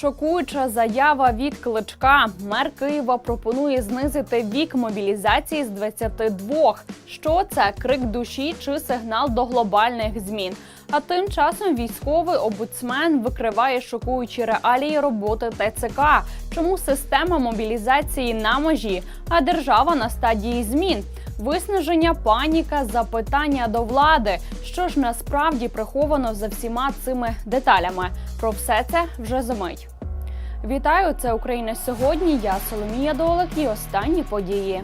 Шокуюча заява від кличка. Мер Києва пропонує знизити вік мобілізації з 22. Що це крик душі чи сигнал до глобальних змін? А тим часом військовий обуцмен викриває шокуючі реалії роботи ТЦК. Чому система мобілізації на межі, а держава на стадії змін? Виснаження, паніка, запитання до влади. Що ж насправді приховано за всіма цими деталями? Про все це вже за мить. Вітаю! Це Україна сьогодні. Я Соломія Долик і останні події.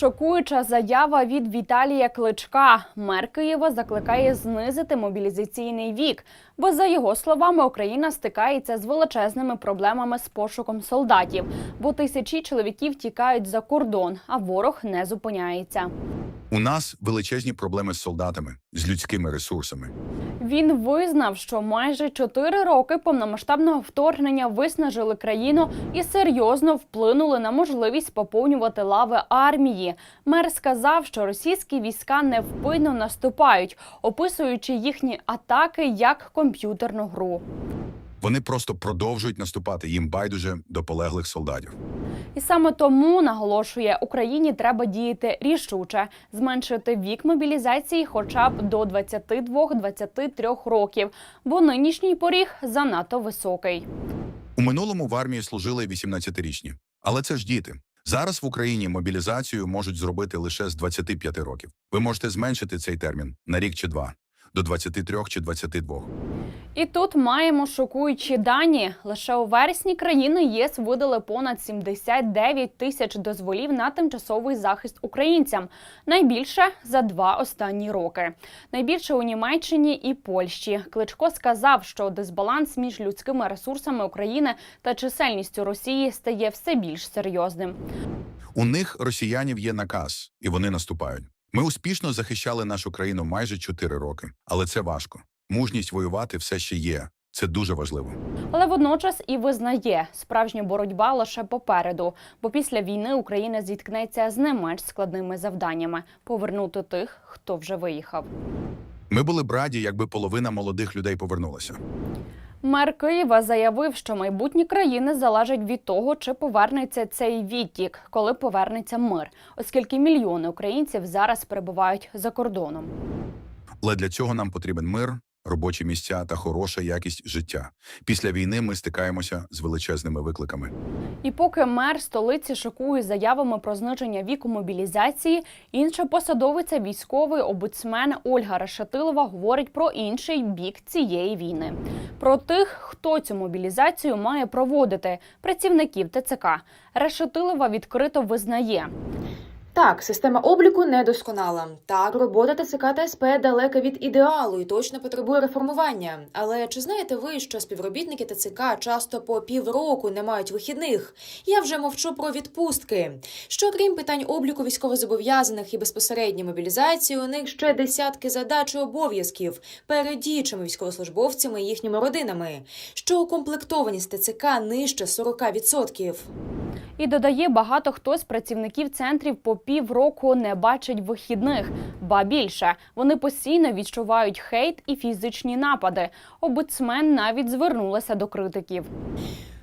Шокуюча заява від Віталія Кличка. Мер Києва закликає знизити мобілізаційний вік, бо за його словами Україна стикається з величезними проблемами з пошуком солдатів, бо тисячі чоловіків тікають за кордон, а ворог не зупиняється. У нас величезні проблеми з солдатами, з людськими ресурсами. Він визнав, що майже чотири роки повномасштабного вторгнення виснажили країну і серйозно вплинули на можливість поповнювати лави армії. Мер сказав, що російські війська невпинно наступають, описуючи їхні атаки як комп'ютерну гру. Вони просто продовжують наступати їм байдуже до полеглих солдатів. І саме тому наголошує, Україні треба діяти рішуче, зменшити вік мобілізації хоча б до 22-23 років, бо нинішній поріг занадто високий. У минулому в армії служили 18-річні, але це ж діти. Зараз в Україні мобілізацію можуть зробити лише з 25 років. Ви можете зменшити цей термін на рік чи два до 23 чи 22. І тут маємо шокуючі дані. Лише у вересні країни ЄС видали понад 79 тисяч дозволів на тимчасовий захист українцям. Найбільше за два останні роки. Найбільше у Німеччині і Польщі. Кличко сказав, що дисбаланс між людськими ресурсами України та чисельністю Росії стає все більш серйозним. У них росіянів є наказ, і вони наступають. Ми успішно захищали нашу країну майже 4 роки, але це важко. Мужність воювати все ще є. Це дуже важливо. Але водночас і визнає, справжня боротьба лише попереду, бо після війни Україна зіткнеться з не менш складними завданнями повернути тих, хто вже виїхав. Ми були б раді, якби половина молодих людей повернулася. Мер Києва заявив, що майбутні країни залежать від того, чи повернеться цей відтік, коли повернеться мир, оскільки мільйони українців зараз перебувають за кордоном. Але для цього нам потрібен мир, робочі місця та хороша якість життя. Після війни ми стикаємося з величезними викликами. І поки мер столиці шокує заявами про зниження віку мобілізації, інша посадовиця військовий обуцмен Ольга Решетилова говорить про інший бік цієї війни. Про тих, хто цю мобілізацію має проводити працівників ТЦК. Решетилова відкрито визнає. Так, система обліку недосконала. Так, робота ТЦК та СП далека від ідеалу і точно потребує реформування. Але чи знаєте ви, що співробітники ТЦК часто по півроку не мають вихідних? Я вже мовчу про відпустки. Що крім питань обліку військовозобов'язаних і безпосередньої мобілізації, у них ще десятки задач і обов'язків перед діючими військовослужбовцями і їхніми родинами. Що укомплектованість ТЦК нижче 40%. І додає, багато хто з працівників центрів по півроку не бачить вихідних. Ба більше вони постійно відчувають хейт і фізичні напади. Обуцмен навіть звернулася до критиків.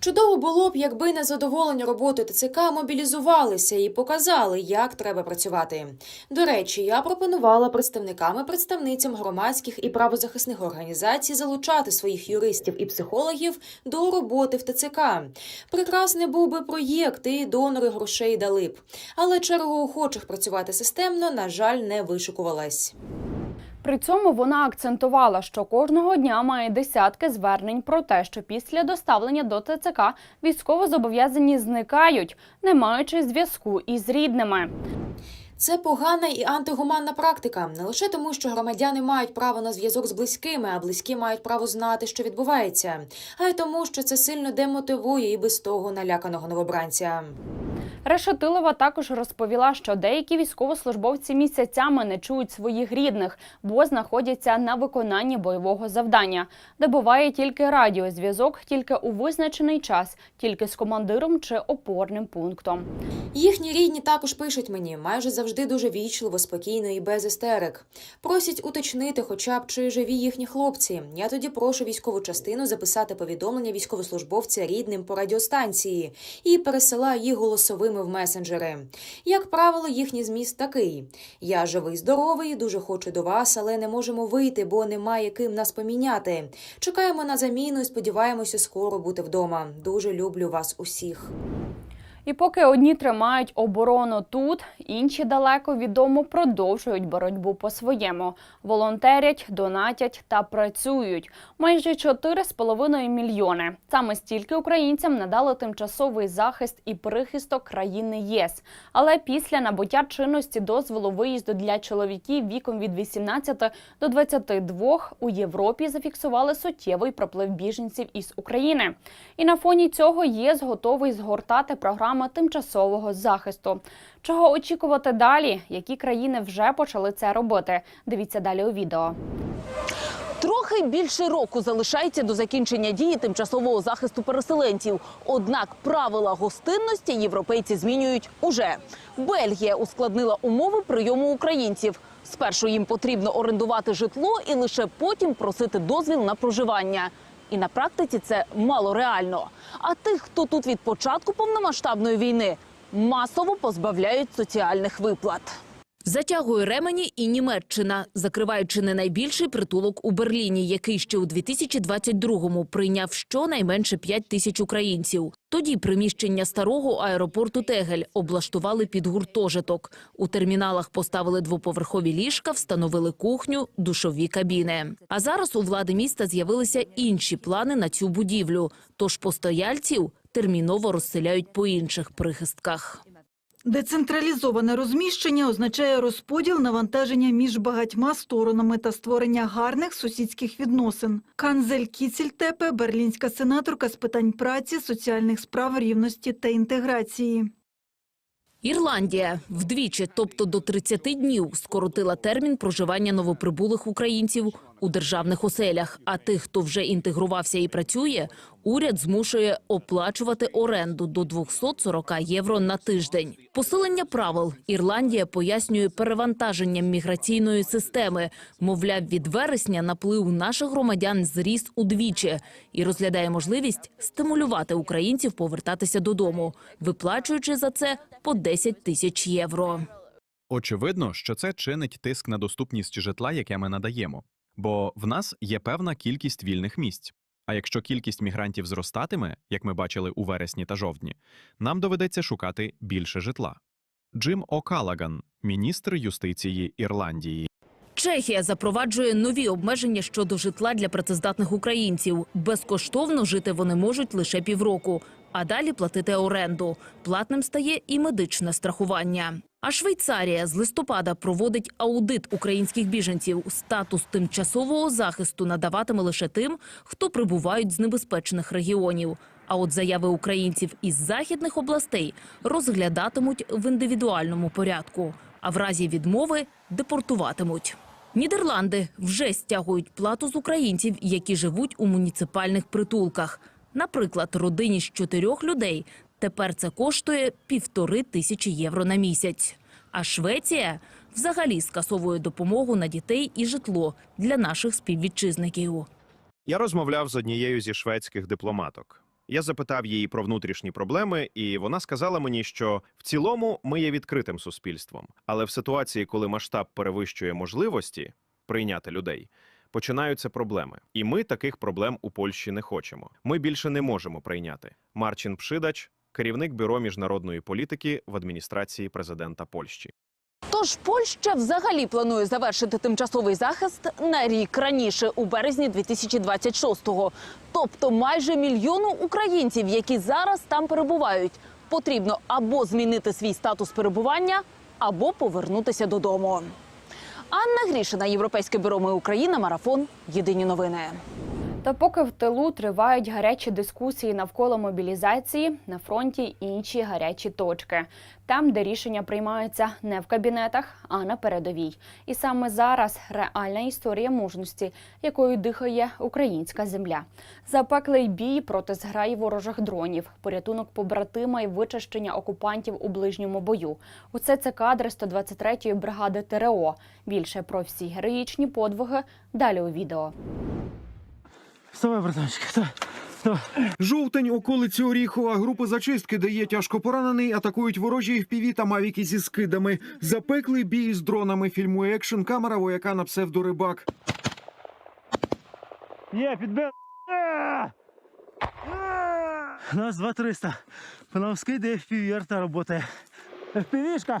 Чудово було б, якби незадоволені роботою ТЦК мобілізувалися і показали, як треба працювати. До речі, я пропонувала представникам і представницям громадських і правозахисних організацій залучати своїх юристів і психологів до роботи в ТЦК. Прекрасний був би проєкт, і донори грошей дали б. Але черга охочих працювати системно, на жаль, не вишукувалась. При цьому вона акцентувала, що кожного дня має десятки звернень про те, що після доставлення до ТЦК військовозобов'язані зникають, не маючи зв'язку із рідними. Це погана і антигуманна практика не лише тому, що громадяни мають право на зв'язок з близькими, а близькі мають право знати, що відбувається, а й тому, що це сильно демотивує і без того наляканого новобранця. Решетилова також розповіла, що деякі військовослужбовці місяцями не чують своїх рідних, бо знаходяться на виконанні бойового завдання, де буває тільки радіозв'язок, тільки у визначений час, тільки з командиром чи опорним пунктом. Їхні рідні також пишуть мені майже завжди дуже вічливо, спокійно і без істерик. Просять уточнити, хоча б чи живі їхні хлопці. Я тоді прошу військову частину записати повідомлення військовослужбовця рідним по радіостанції і пересилаю їх голосовими в месенджери. Як правило, їхній зміст такий: я живий, здоровий, дуже хочу до вас, але не можемо вийти, бо немає ким нас поміняти. Чекаємо на заміну і сподіваємося скоро бути вдома. Дуже люблю вас усіх. І поки одні тримають оборону тут, інші далеко відомо продовжують боротьбу по-своєму. Волонтерять, донатять та працюють. Майже 4,5 мільйони. Саме стільки українцям надали тимчасовий захист і прихисток країни ЄС. Але після набуття чинності дозволу виїзду для чоловіків віком від 18 до 22 у Європі зафіксували суттєвий проплив біженців із України. І на фоні цього ЄС готовий згортати програми тимчасового захисту. Чого очікувати далі? Які країни вже почали це робити? Дивіться далі у відео. Трохи більше року залишається до закінчення дії тимчасового захисту переселенців. Однак правила гостинності європейці змінюють уже. Бельгія ускладнила умови прийому українців. Спершу їм потрібно орендувати житло і лише потім просити дозвіл на проживання. І на практиці це мало реально. А тих, хто тут від початку повномасштабної війни, масово позбавляють соціальних виплат. Затягує ремені і Німеччина, закриваючи не найбільший притулок у Берліні, який ще у 2022-му прийняв щонайменше 5 тисяч українців. Тоді приміщення старого аеропорту Тегель облаштували під гуртожиток. У терміналах поставили двоповерхові ліжка, встановили кухню, душові кабіни. А зараз у влади міста з'явилися інші плани на цю будівлю. Тож постояльців терміново розселяють по інших прихистках. Децентралізоване розміщення означає розподіл навантаження між багатьма сторонами та створення гарних сусідських відносин. Канзель Кіцільтепе, берлінська сенаторка з питань праці, соціальних справ, рівності та інтеграції. Ірландія вдвічі, тобто до 30 днів, скоротила термін проживання новоприбулих українців у державних оселях. А тих, хто вже інтегрувався і працює, уряд змушує оплачувати оренду до 240 євро на тиждень. Посилення правил Ірландія пояснює перевантаженням міграційної системи. Мовляв, від вересня наплив наших громадян зріс удвічі і розглядає можливість стимулювати українців повертатися додому, виплачуючи за це по 10 тисяч євро. Очевидно, що це чинить тиск на доступність житла, яке ми надаємо. Бо в нас є певна кількість вільних місць. А якщо кількість мігрантів зростатиме, як ми бачили у вересні та жовтні, нам доведеться шукати більше житла. Джим О'Калаган, міністр юстиції Ірландії. Чехія запроваджує нові обмеження щодо житла для працездатних українців. Безкоштовно жити вони можуть лише півроку, а далі платити оренду. Платним стає і медичне страхування. А Швейцарія з листопада проводить аудит українських біженців. Статус тимчасового захисту надаватиме лише тим, хто прибувають з небезпечних регіонів. А от заяви українців із західних областей розглядатимуть в індивідуальному порядку, а в разі відмови депортуватимуть. Нідерланди вже стягують плату з українців, які живуть у муніципальних притулках. Наприклад, родині з чотирьох людей тепер це коштує півтори тисячі євро на місяць. А Швеція взагалі скасовує допомогу на дітей і житло для наших співвітчизників. Я розмовляв з однією зі шведських дипломаток. Я запитав її про внутрішні проблеми, і вона сказала мені, що в цілому ми є відкритим суспільством, але в ситуації, коли масштаб перевищує можливості прийняти людей, починаються проблеми. І ми таких проблем у Польщі не хочемо. Ми більше не можемо прийняти. Марчин Пшидач, керівник бюро міжнародної політики в адміністрації президента Польщі. Тож Польща взагалі планує завершити тимчасовий захист на рік раніше, у березні 2026-го. Тобто майже мільйону українців, які зараз там перебувають, потрібно або змінити свій статус перебування, або повернутися додому. Анна Грішина, Європейське бюро «Ми Україна», марафон. Єдині новини. Та поки в тилу тривають гарячі дискусії навколо мобілізації, на фронті інші гарячі точки, там, де рішення приймаються не в кабінетах, а на передовій. І саме зараз реальна історія мужності, якою дихає українська земля. Запеклий бій проти зграї ворожих дронів, порятунок побратима і вичищення окупантів у ближньому бою. Усе це кадри 123-ї бригади ТРО. Більше про всі героїчні подвиги далі у відео. Вставай, братанчик. Жовтень, околиці Оріхова. Групи зачистки, де є тяжко поранений, атакують ворожі FPV та мавіки зі скидами. Запеклий бій з дронами. Фільмує екшн камера вояка на псевдорибак. Є, підбив. Нас 2300. Пановський, де FPV арта працює. FPV-шка.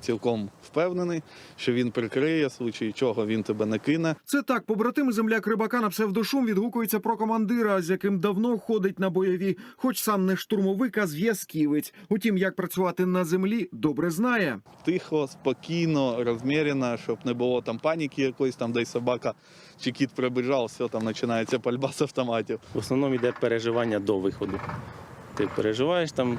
цілком впевнений, що він прикриє, в случаї чого він тебе не кине. Це так, побратим земляк рибака на псевдошум відгукується про командира, з яким давно ходить на бойові, хоч сам не штурмовик, а зв'язківець. Утім, як працювати на землі, добре знає. Тихо, спокійно, розмірено, щоб не було там паніки якоїсь, там десь собака чи кіт прибіжав, все там починається пальба з автоматів. В основному йде переживання до виходу. Ти переживаєш там,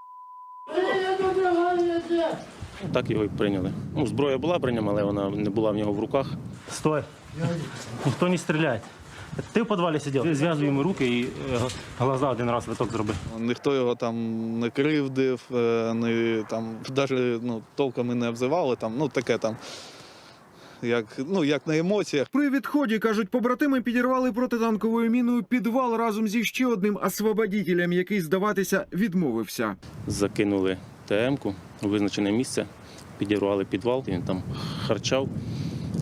Так його і прийняли. Ну, зброя була при ньому, але вона не була в нього в руках. Стой. Ніхто не стріляє. Ти в підвалі сидів, зв'язуй йому руки і е, глаза один раз виток зроби. Ніхто його там не кривдив, е, не там навіть ну, толком і не обзивали. Там, ну таке там, як, ну, як на емоціях. При відході кажуть, побратими підірвали протитанковою міною підвал разом зі ще одним освободітелем, який здаватися відмовився. Закинули ТМ-ку у визначене місце, підірвали підвал, він там харчав,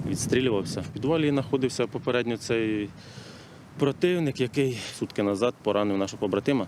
відстрілювався. В підвалі знаходився попередньо цей противник, який сутки назад поранив нашого побратима.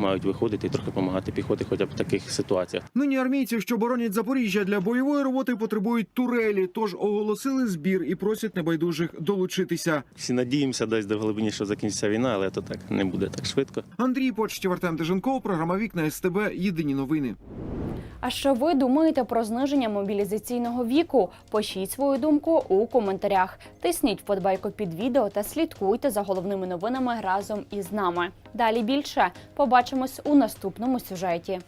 мають виходити і трохи допомагати піхоті, хоча б в таких ситуаціях. Нині армійці, що боронять Запоріжжя для бойової роботи, потребують турелі, тож оголосили збір і просять небайдужих долучитися. Всі надіємося десь до глибині, що закінчиться війна, але то так не буде так швидко. Андрій Почтів, Артем Деженков, програма Вікна СТБ. Єдині новини. А що ви думаєте про зниження мобілізаційного віку? Пишіть свою думку у коментарях. Тисніть вподобайку під відео та слідкуйте за головними новинами разом із нами. Далі більше побачимось у наступному сюжеті.